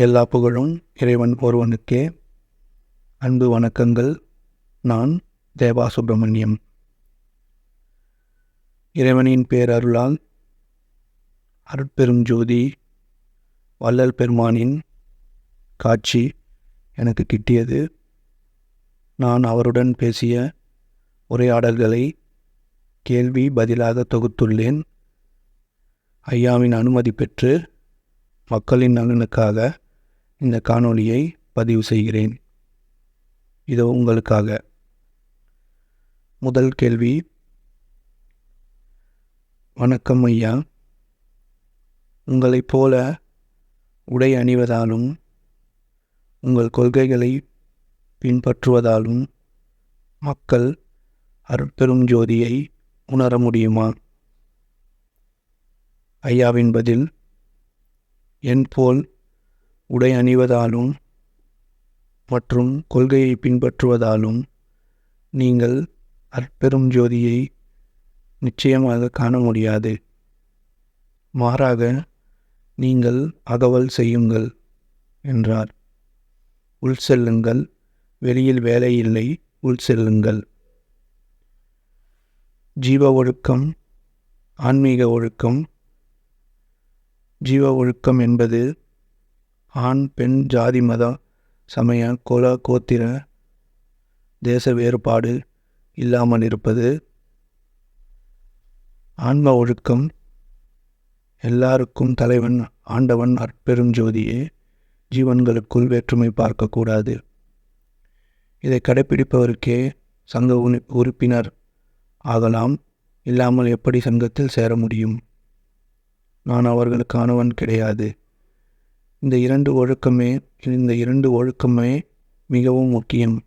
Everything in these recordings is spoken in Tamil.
எல்லா புகழும் இறைவன் ஒருவனுக்கே அன்பு வணக்கங்கள். நான் தேவா சுப்பிரமணியம் இறைவனின் பேரருளால் அருட்பெரும் ஜோதி வள்ளல் பெருமானின் காட்சி எனக்கு கிட்டியது. நான் அவருடன் பேசிய உரையாடல்களை கேள்வி பதிலாக தொகுத்துள்ளேன். ஐயாவின் அனுமதி பெற்று மக்களின் நலனுக்காக இந்த காணொளியை பதிவு செய்கிறேன். இது உங்களுக்காக. முதல் கேள்வி. வணக்கம் ஐயா. உங்களைப் போல உடை அணிவதாலும் உங்கள் கொள்கைகளை பின்பற்றுவதாலும் மக்கள் அருட்பெரும் ஜோதியை உணர முடியுமா? ஐயாவின் பதில் என் போல் உடை அணிவதாலும் மற்றும் கொள்கையை பின்பற்றுவதாலும் நீங்கள் அற்பெரும் ஜோதியை நிச்சயமாக காண முடியாது. மாறாக நீங்கள் அகவல் செய்யுங்கள் என்றார். உள் செல்லுங்கள் வெளியில் வேலை இல்லை உள் செல்லுங்கள். ஜீவ ஒழுக்கம் ஆன்மீக ஒழுக்கம். ஜீவ ஒழுக்கம் என்பது ஆண் பெண் ஜாதி மதம் சமய குல கோத்திர தேச வேறுபாடு இல்லாமல் இருப்பது ஆன்ம ஒழுக்கம். எல்லாருக்கும் தலைவன் ஆண்டவன் அற்பெரும் ஜோதியே ஜீவன்களுக்குள் வேற்றுமை பார்க்கக்கூடாது. இதை கடைப்பிடிப்பவருக்கே சங்க உறுப்பினர் ஆகலாம். இல்லாமல் எப்படி சங்கத்தில் சேர முடியும்? நான் அவர்களுக்கானவன் கிடையாது. இந்த இரண்டு ஒழுக்கமே இந்த இரண்டு ஒழுக்கமே மிகவும் முக்கியம்.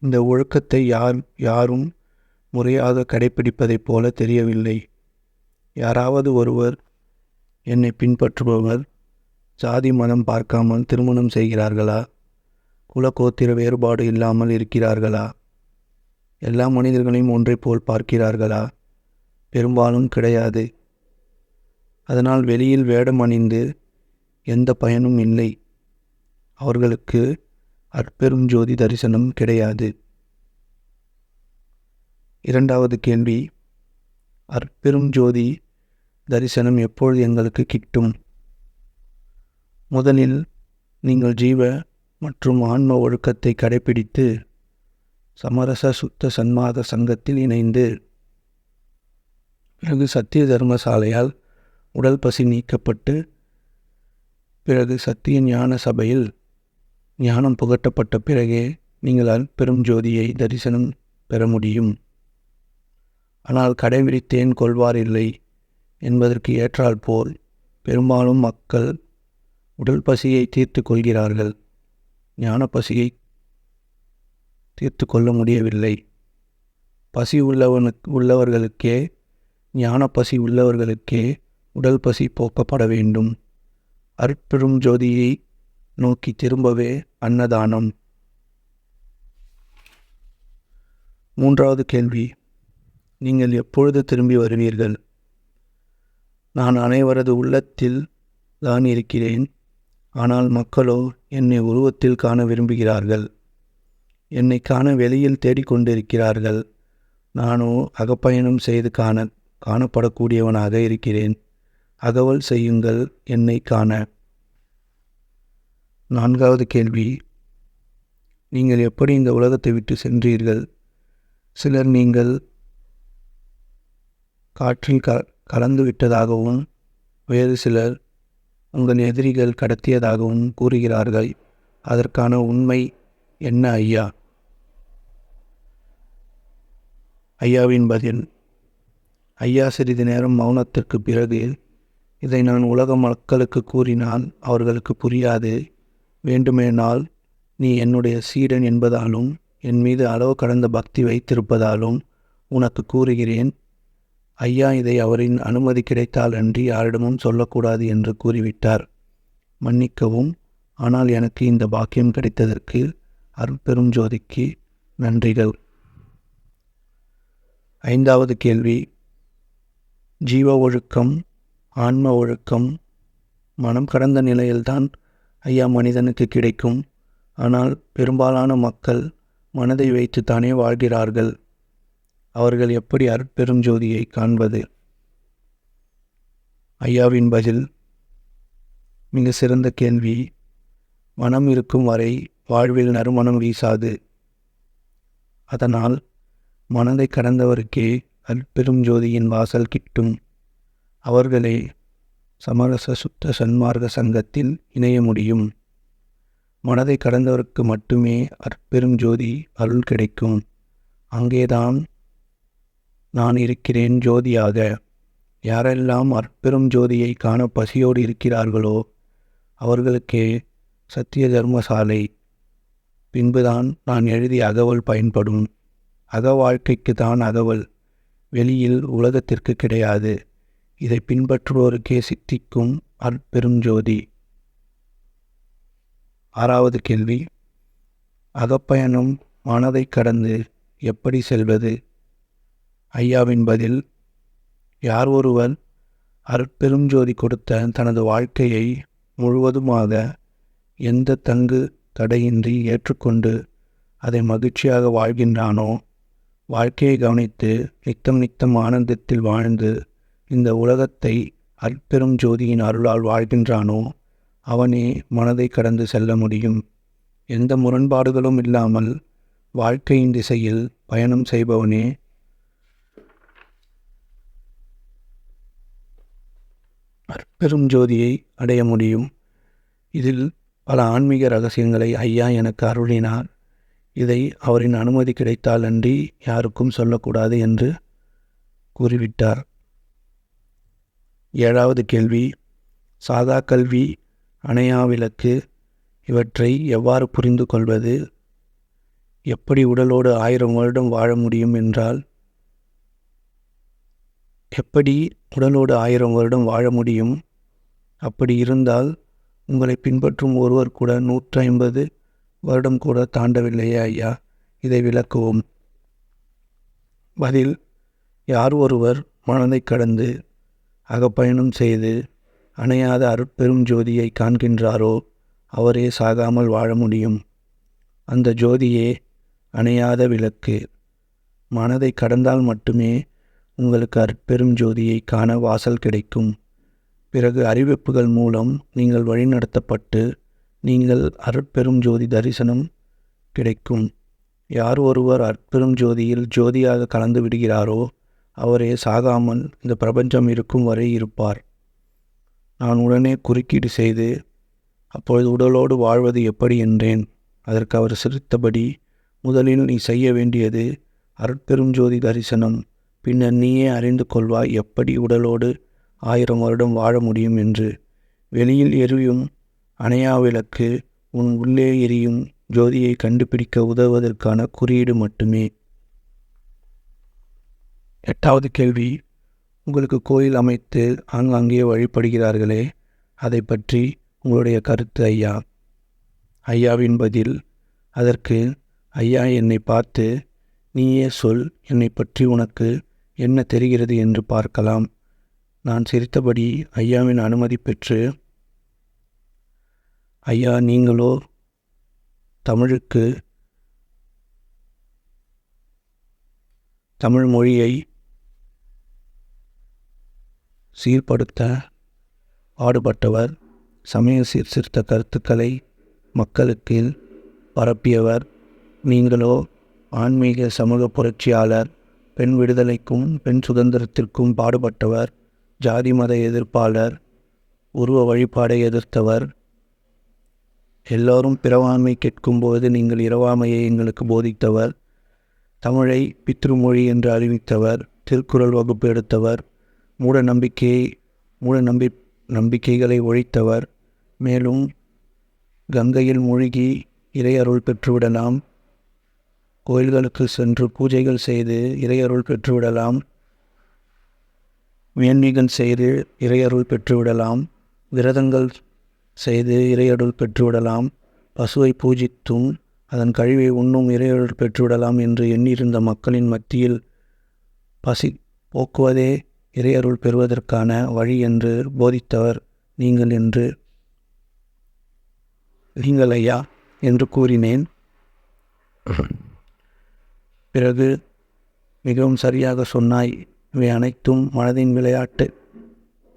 இந்த ஒழுக்கத்தை யார் யாரும் முறையாக கடைப்பிடிப்பதைப் போல தெரியவில்லை. யாராவது ஒருவர் என்னை பின்பற்றுபவர் சாதி மதம் பார்க்காமல் திருமணம் செய்கிறார்களா? குலகோத்திர வேறுபாடு இல்லாமல் இருக்கிறார்களா? எல்லா மனிதர்களையும் ஒன்றை போல் பார்க்கிறார்களா? பெரும்பாலும் கிடையாது. அதனால் வெளியில் வேடம் அணிந்து எந்த பயனும் இல்லை. அவர்களுக்கு அற்பெரும் ஜோதி தரிசனம் கிடையாது. இரண்டாவது கேள்வி அற்பெரும் ஜோதி தரிசனம் எப்பொழுது எங்களுக்கு கிட்டும்? முதலில் நீங்கள் ஜீவ மற்றும் ஆன்ம ஒழுக்கத்தை கடைபிடித்து சமரச சுத்த சன்மாத சங்கத்தில் இணைந்து பிறகு சத்திய தர்மசாலையால் உடல் பசி நீக்கப்பட்டு பிறகு சத்திய ஞான சபையில் ஞானம் புகட்டப்பட்ட பிறகே நீங்கள் பெரும் ஜோதியை தரிசனம் பெற முடியும். ஆனால் கடைபிடித்தேன் கொள்வார் இல்லை என்பதற்கு ஏற்றால் போல் பெரும்பாலும் மக்கள் உடல் பசியை தீர்த்து கொள்கிறார்கள். ஞான பசியை தீர்த்து கொள்ள முடியவில்லை. பசி உள்ளவனுக்கு உள்ளவர்களுக்கே ஞான பசி உள்ளவர்களுக்கே உடல் பசி போக்கப்பட வேண்டும். அற்பெரும் ஜோதியை நோக்கி திரும்பவே அன்னதானம். மூன்றாவது கேள்வி நீங்கள் எப்பொழுது திரும்பி வருவீர்கள்? நான் அனைவரது உள்ளத்தில் தான் இருக்கிறேன் ஆனால் மக்களோ என்னை உருவத்தில் காண விரும்புகிறார்கள். என்னை காண வெளியில் தேடிக்கொண்டிருக்கிறார்கள். நானோ அகப்பயணம் செய்து காண காணப்படக்கூடியவனாக இருக்கிறேன். அகவல் செய்யுங்கள் என்னை காண. நான்காவது கேள்வி. நீங்கள் எப்படி இந்த உலகத்தை விட்டு சென்றீர்கள்? சிலர் நீங்கள் காற்றில் க கலந்து விட்டதாகவும் வேறு சிலர் உங்கள் எதிரிகள் கடத்தியதாகவும் கூறுகிறார்கள். அதற்கான உண்மை என்ன ஐயா? ஐயாவின் பதில். ஐயா சிறிது நேரம் மௌனத்திற்கு பிறகு இதை நான் உலக மக்களுக்கு கூறினால் அவர்களுக்கு புரியாது. வேண்டுமேனால் நீ என்னுடைய சீடன் என்பதாலும் என் மீது அளவு கடந்த பக்தி வைத்திருப்பதாலும் உனக்கு கூறுகிறேன். ஐயா இதை அவரின் அனுமதி கிடைத்தால் அன்றி யாரிடமும் சொல்லக்கூடாது என்று கூறிவிட்டார். மன்னிக்கவும். ஆனால் எனக்கு இந்த பாக்கியம் கிடைத்ததற்கு அருட்பெரும் ஜோதிக்கு நன்றிகள். ஐந்தாவது கேள்வி. ஜீவ ஒழுக்கம் ஆன்ம ஒழுக்கம் மனம் கடந்த நிலையில்தான் ஐயா மனிதனுக்கு கிடைக்கும். ஆனால் பெரும்பாலான மக்கள் மனதை வைத்துத்தானே வாழ்கிறார்கள். அவர்கள் எப்படி அருட்பெரும் ஜோதியை காண்பது? ஐயாவின் பதில் மிக சிறந்த கேள்வி. மனம் இருக்கும் வரை வாழ்வில் நறுமணம் வீசாது. அதனால் மனதை கடந்தவருக்கே அற்பெரும் ஜோதியின் வாசல் கிட்டும். அவர்களே சமரச சுத்த சன்மார்க்க சங்கத்தில் இணைய முடியும். மனதை கடந்தவருக்கு மட்டுமே அற்பெரும் ஜோதி அருள் கிடைக்கும். அங்கேதான் நான் இருக்கிறேன் ஜோதியாக. யாரெல்லாம் அற்பெரும் ஜோதியை காண பசியோடு இருக்கிறார்களோ அவர்களுக்கே சத்திய தர்மசாலை. பின்புதான் நான் எழுதிய அகவல் பயன்படும். அக வாழ்க்கைக்கு தான் அகவல். வெளியில் உலகத்திற்கு கிடையாது. இதை பின்பற்றுவோருக்கே சித்திக்கும் அற்பெருஞ்சோதி. ஆறாவது கேள்வி அகப்பயணம் மனதை கடந்து எப்படி செல்வது? ஐயாவின் பதில் யார் ஒருவர் அற்பெருஞ்சோதி கொடுத்த தனது வாழ்க்கையை முழுவதுமாக எந்த தங்கு தடையின்றி ஏற்றுக்கொண்டு அதை மகிழ்ச்சியாக வாழ்கின்றானோ வாழ்க்கையை கவனித்து நித்தம் நித்தம் ஆனந்தத்தில் வாழ்ந்து இந்த உலகத்தை அற்பெரும் ஜோதியின் அருளால் வாழ்கின்றானோ அவனே மனதை கடந்து செல்ல முடியும். எந்த முரண்பாடுகளும் இல்லாமல் வாழ்க்கையின் திசையில் பயணம் செய்பவனே. அற்பெரும் ஜோதியை அடைய முடியும். இதில் பல ஆன்மீக ரகசியங்களை ஐயா எனக்கு அருளினார். இதை அவரின் அனுமதி கிடைத்தால் அன்றி யாருக்கும் சொல்லக்கூடாது என்று கூறிவிட்டார். ஏழாவது கேள்வி சாதா கல்வி அணையா விளக்கு இவற்றை எவ்வாறு புரிந்து கொள்வது? எப்படி உடலோடு ஆயிரம் வருடம் வாழ முடியும் என்றால் எப்படி உடலோடு ஆயிரம் வருடம் வாழ முடியும்? அப்படி இருந்தால் உங்களை பின்பற்றும் ஒருவர் கூட நூற்றி ஐம்பது வருடம் கூட தாண்டவில்லையே ஐயா. இதை விளக்குவோம். பதில் யார் ஒருவர் மனதை கடந்து அகப்பயணம் செய்து அணையாத அருட்பெரும் ஜோதியை காண்கின்றாரோ அவரே சாகாமல் வாழ முடியும். அந்த ஜோதியே அணையாத விளக்கு. மனதை கடந்தால் மட்டுமே உங்களுக்கு அற்பெரும் ஜோதியை காண வாசல் கிடைக்கும். பிறகு அறிவிப்புகள் மூலம் நீங்கள் வழிநடத்தப்பட்டு நீங்கள் அருட்பெரும் ஜோதி தரிசனம் கிடைக்கும். யார் ஒருவர் அற்பெரும் ஜோதியில் ஜோதியாக கலந்து விடுகிறாரோ அவரே சாகாமல் இந்த பிரபஞ்சம் இருக்கும் வரை இருப்பார். நான் உடனே குறுக்கீடு செய்து அப்பொழுது உடலோடு வாழ்வது எப்படி? என்றேன். அதற்கு அவர் சிரித்தபடி முதலில் நீ செய்ய வேண்டியது அருட்பெரும் ஜோதி தரிசனம். பின்னர் நீயே அறிந்து கொள்வாய் எப்படி உடலோடு ஆயிரம் வருடம் வாழ முடியும் என்று. வெளியில் எரியும் அணையா விளக்கு உன் உள்ளே எரியும் ஜோதியை கண்டுபிடிக்க உதவுவதற்கான குறியீடு மட்டுமே. எட்டாவது கேள்வி உங்களுக்கு கோயில் அமைத்து ஆங்காங்கே வழிபடுகிறார்களே அதை பற்றி உங்களுடைய கருத்து ஐயா. ஐயாவின் பதில் அதற்கு ஐயா என்னை பார்த்து நீயே சொல் என்னை பற்றி உனக்கு என்ன தெரிகிறது என்று பார்க்கலாம் நான் சிரித்தபடி ஐயாவின் அனுமதி பெற்று ஐயா நீங்களோ தமிழுக்கு தமிழ் மொழியை சீர்படுத்த பாடுபட்டவர் சமய சீர்திருத்த கருத்துக்களை மக்களுக்கு பரப்பியவர். நீங்களோ ஆன்மீக சமூக புரட்சியாளர் பெண் விடுதலைக்கும் பெண் சுதந்திரத்திற்கும் பாடுபட்டவர் ஜாதி மத எதிர்ப்பாளர் உருவ வழிபாடை எதிர்த்தவர். எல்லோரும் பிறவாண்மை கேட்கும்போது நீங்கள் இரவாமையை எங்களுக்கு போதித்தவர். தமிழை பித்ருமொழி என்று அறிவித்தவர். திருக்குறள் வகுப்பு எடுத்தவர். மூட நம்பிக்கையை மூட நம்பி நம்பிக்கைகளை ஒழித்தவர். மேலும் கங்கையில் மூழ்கி இறையருள் பெற்றுவிடலாம். கோயில்களுக்கு சென்று பூஜைகள் செய்து இறையருள் பெற்றுவிடலாம். வேண்மீகன் செய்து இறையருள் பெற்றுவிடலாம். விரதங்கள் செய்து இறையருள் பெற்றுவிடலாம். பசுவை பூஜித்தும் அதன் கழிவை உண்ணும் இறையருள் பெற்றுவிடலாம் என்று எண்ணியிருந்த மக்களின் மத்தியில் பசி போக்குவதே இறையருள் பெறுவதற்கான வழி என்று போதித்தவர் நீங்கள் என்று நீங்கள் ஐயா என்று கூறினேன். பிறகு மிகவும் சரியாக சொன்னாய் இவை அனைத்தும் மனதின் விளையாட்டு.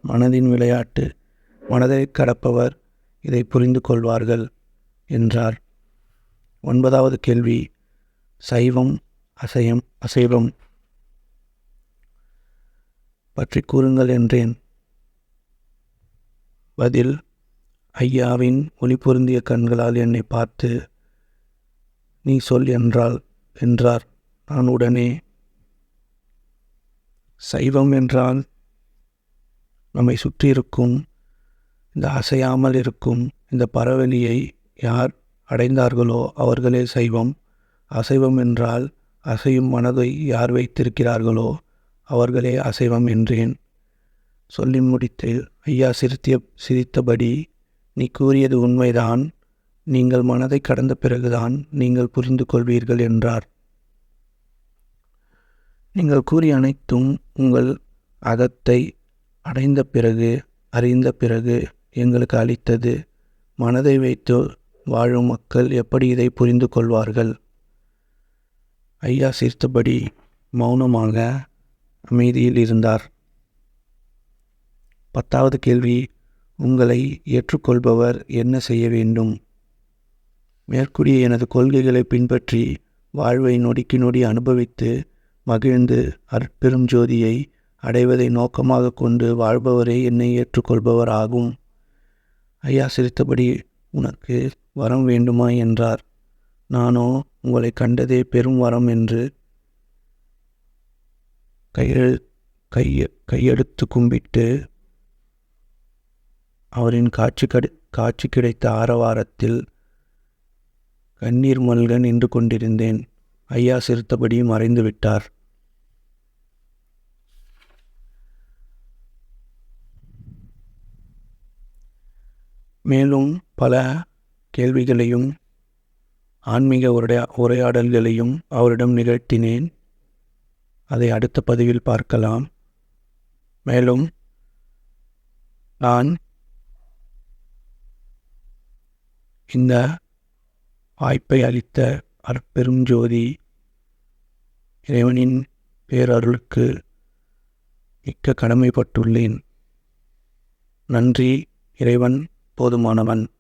மனதின் விளையாட்டு மனதை கடப்பவர் இதை புரிந்து கொள்வார்கள் என்றார். ஒன்பதாவது கேள்வி சைவம் அசையம் அசைவம். பற்றி கூறுங்கள் என்றேன். பதில் ஐயாவின் ஒளி பொருந்திய கண்களால் என்னை பார்த்து நீ சொல் என்றால் என்றார். நான் உடனே சைவம் என்றால் நம்மை சுற்றி இருக்கும் இந்த அசையாமல் இருக்கும் இந்த பறவெளியை யார் அடைந்தார்களோ அவர்களே சைவம். அசைவம் என்றால் அசையும் மனதை யார் வைத்திருக்கிறார்களோ அவர்களே அசைவம் என்றேன். சொல்லி முடித்து ஐயா சிரித்திய சிரித்தபடி நீ கூறியது உண்மைதான். நீங்கள் மனதை கடந்த பிறகுதான் நீங்கள் புரிந்து கொள்வீர்கள் என்றார். நீங்கள் கூறிய அனைத்தும் உங்கள் அகத்தை அடைந்த பிறகு அறிந்த பிறகு எங்களுக்கு அளித்தது. மனதை வைத்து வாழும் மக்கள் எப்படி இதை புரிந்து கொள்வார்கள்? ஐயா சிரித்தபடி மௌனமாக அமைதியில் இருந்தார். பத்தாவது கேள்வி உங்களை ஏற்றுக்கொள்பவர் என்ன செய்ய வேண்டும்? மேற்கூடிய எனது கொள்கைகளை பின்பற்றி வாழ்வை நொடிக்கு நொடி அனுபவித்து மகிழ்ந்து அற்பெரும் ஜோதியை அடைவதை நோக்கமாக கொண்டு வாழ்பவரே என்னை ஏற்றுக்கொள்பவர் ஆகும். ஐயா சிரித்தபடி உனக்கு வரம் வேண்டுமா? என்றார். நானோ உங்களை கண்டதே பெரும் வரம் என்று கையெழு கைய கையெடுத்து கும்பிட்டு அவரின் காட்சி கடி காட்சி கிடைத்த ஆரவாரத்தில் கண்ணீர் மல்க நின்று கொண்டிருந்தேன். ஐயா சிறுத்தபடியும் மறைந்து விட்டார். மேலும் பல கேள்விகளையும் ஆன்மீக உரையா உரையாடல்களையும் அவரிடம் நிகழ்த்தினேன். அதை அடுத்த பதிவில் பார்க்கலாம். மேலும் நான் இந்த வாய்ப்பை அளித்த அற்பெரும் ஜோதி இறைவனின் பேரருளுக்கு மிக்க கடமைப்பட்டுள்ளேன். நன்றி இறைவன் போதுமானவன்.